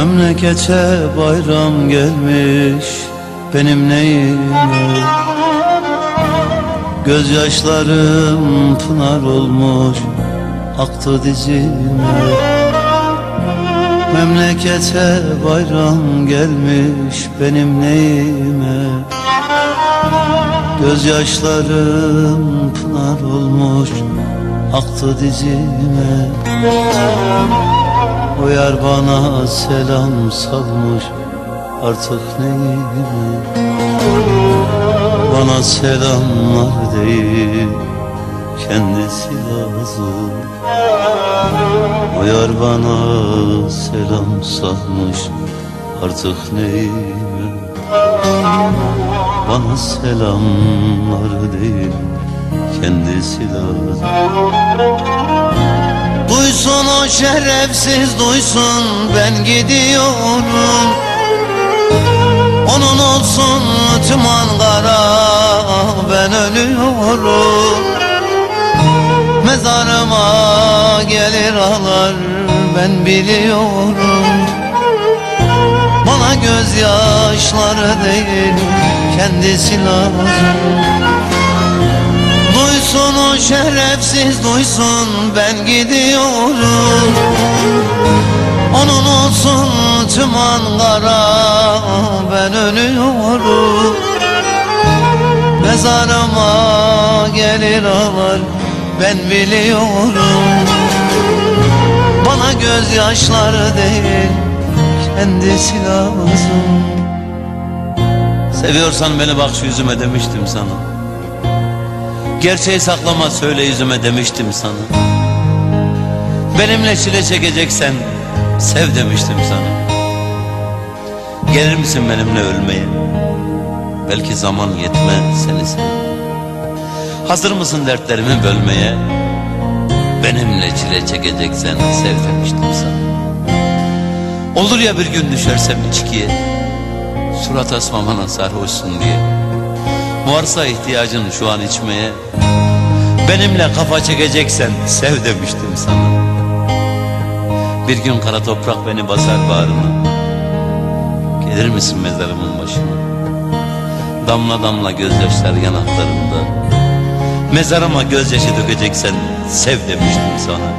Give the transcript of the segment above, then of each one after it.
Memlekete bayram gelmiş benim neyime? Gözyaşlarım pınar olmuş aktı dizime. Memlekete bayram gelmiş benim neyime? Gözyaşlarım pınar olmuş aktı dizime O yar bana selam salmış artık neyime Bana selamlar değil kendisi lazım. O yar bana selam salmış artık neyime Bana selamlar değil kendisi lazım Duysun o şerefsiz duysun ben gidiyorum. Onun olsun tüm Ankara ben ölüyorum. Mezarıma gelir ağlar ben biliyorum. Bana gözyaşları değil kendisi lazım Duysun o şerefsiz duysun ben gidiyorum. Onun olsun tüm Ankara ben ölüyorum. Mezarıma gelir ağlar ben biliyorum. Bana gözyaşları değil kendisi lazım Seviyorsan beni bak şu yüzüme demiştim sana Gerçeği saklama söyle yüzüme demiştim sana. Benimle çile çekeceksen sev demiştim sana. Gelir misin benimle ölmeye? Belki zaman yetmez seni Hazır mısın dertlerimi bölmeye? Benimle çile çekeceksen sev demiştim sana. Olur ya bir gün düşersem içkiye Surat asmamana sarhoşsun diye Varsa ihtiyacın şu an içmeye. Benimle kafa çekeceksen sev demiştim sana. Bir gün kara toprak beni basar bağrına. Gelir misin mezarımın başına? Damla damla gözyaşlar yanaklarında Mezarıma gözyaşı dökeceksen sev demiştim sana.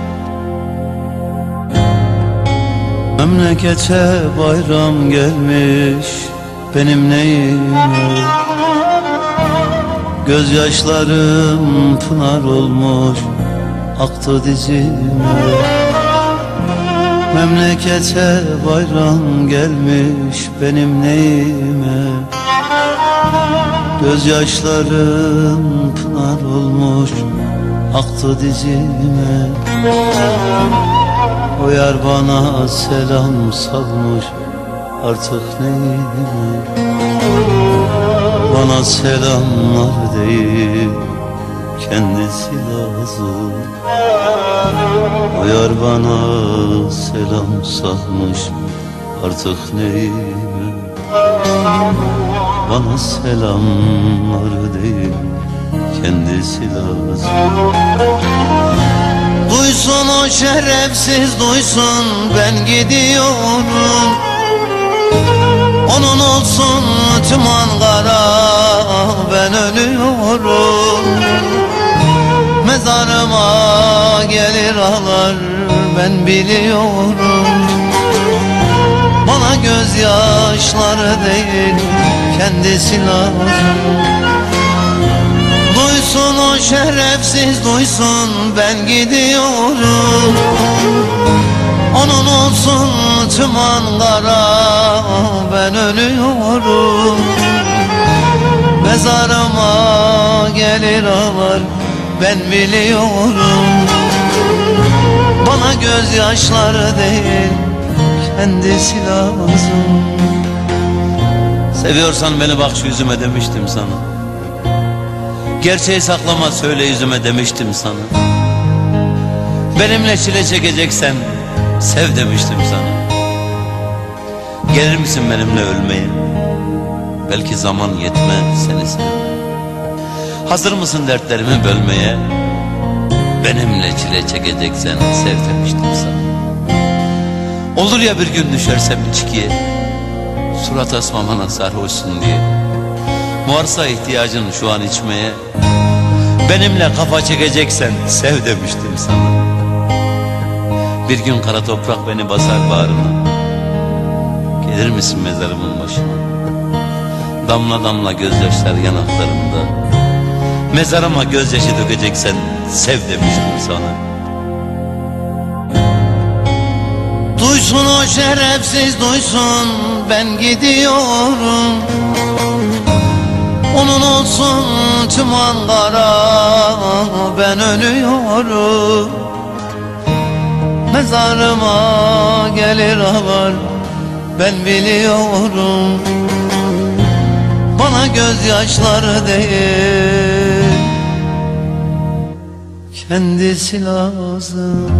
Memlekete bayram gelmiş benim neyime Gözyaşlarım pınar olmuş aktı dizime Memlekete bayram gelmiş benim neyime? Gözyaşlarım pınar olmuş aktı dizime O yar bana selam salmış artık neyime Bana selamlar değil kendisi lazım O bana selam salmış artık neyime Bana selamlar değil kendisi lazım Duysun o şerefsiz duysun ben gidiyorum Onun olsun tüm Ankara ben ölüyorum. Mezarıma gelir ağlar ben biliyorum. Bana gözyaşları değil kendisi lazım. Duysun o şerefsiz duysun ben gidiyorum. Onun olsun tüm Ankara ben ölüyorum. Mezarıma gelir ağlar ben biliyorum. Bana gözyaşları değil kendisi lazım. Seviyorsan beni bak şu yüzüme demiştim sana. Gerçeği saklama söyle yüzüme demiştim sana. Benimle çile çekeceksen sev demiştim sana Gelir misin benimle ölmeye? Belki zaman yetmez seni Hazır mısın dertlerimi bölmeye? Benimle çile çekeceksen sev demiştim sana. Olur ya bir gün düşersem içkiye Surat asmamana sarhoşsun diye. Varsa ihtiyacın şu an içmeye Benimle kafa çekeceksen sev demiştim sana. Bir gün kara toprak beni basar bağrına Gelir misin mezarımın başına? Damla damla gözyaşlar yanaklarımda. Mezarıma gözyaşı dökeceksen sev demiştim sana. Duysun o şerefsiz duysun ben gidiyorum. Onun olsun tüm Ankara ben ölüyorum. Mezarıma gelir ağlar ben biliyorum Bana gözyaşları değil. Kendisi lazım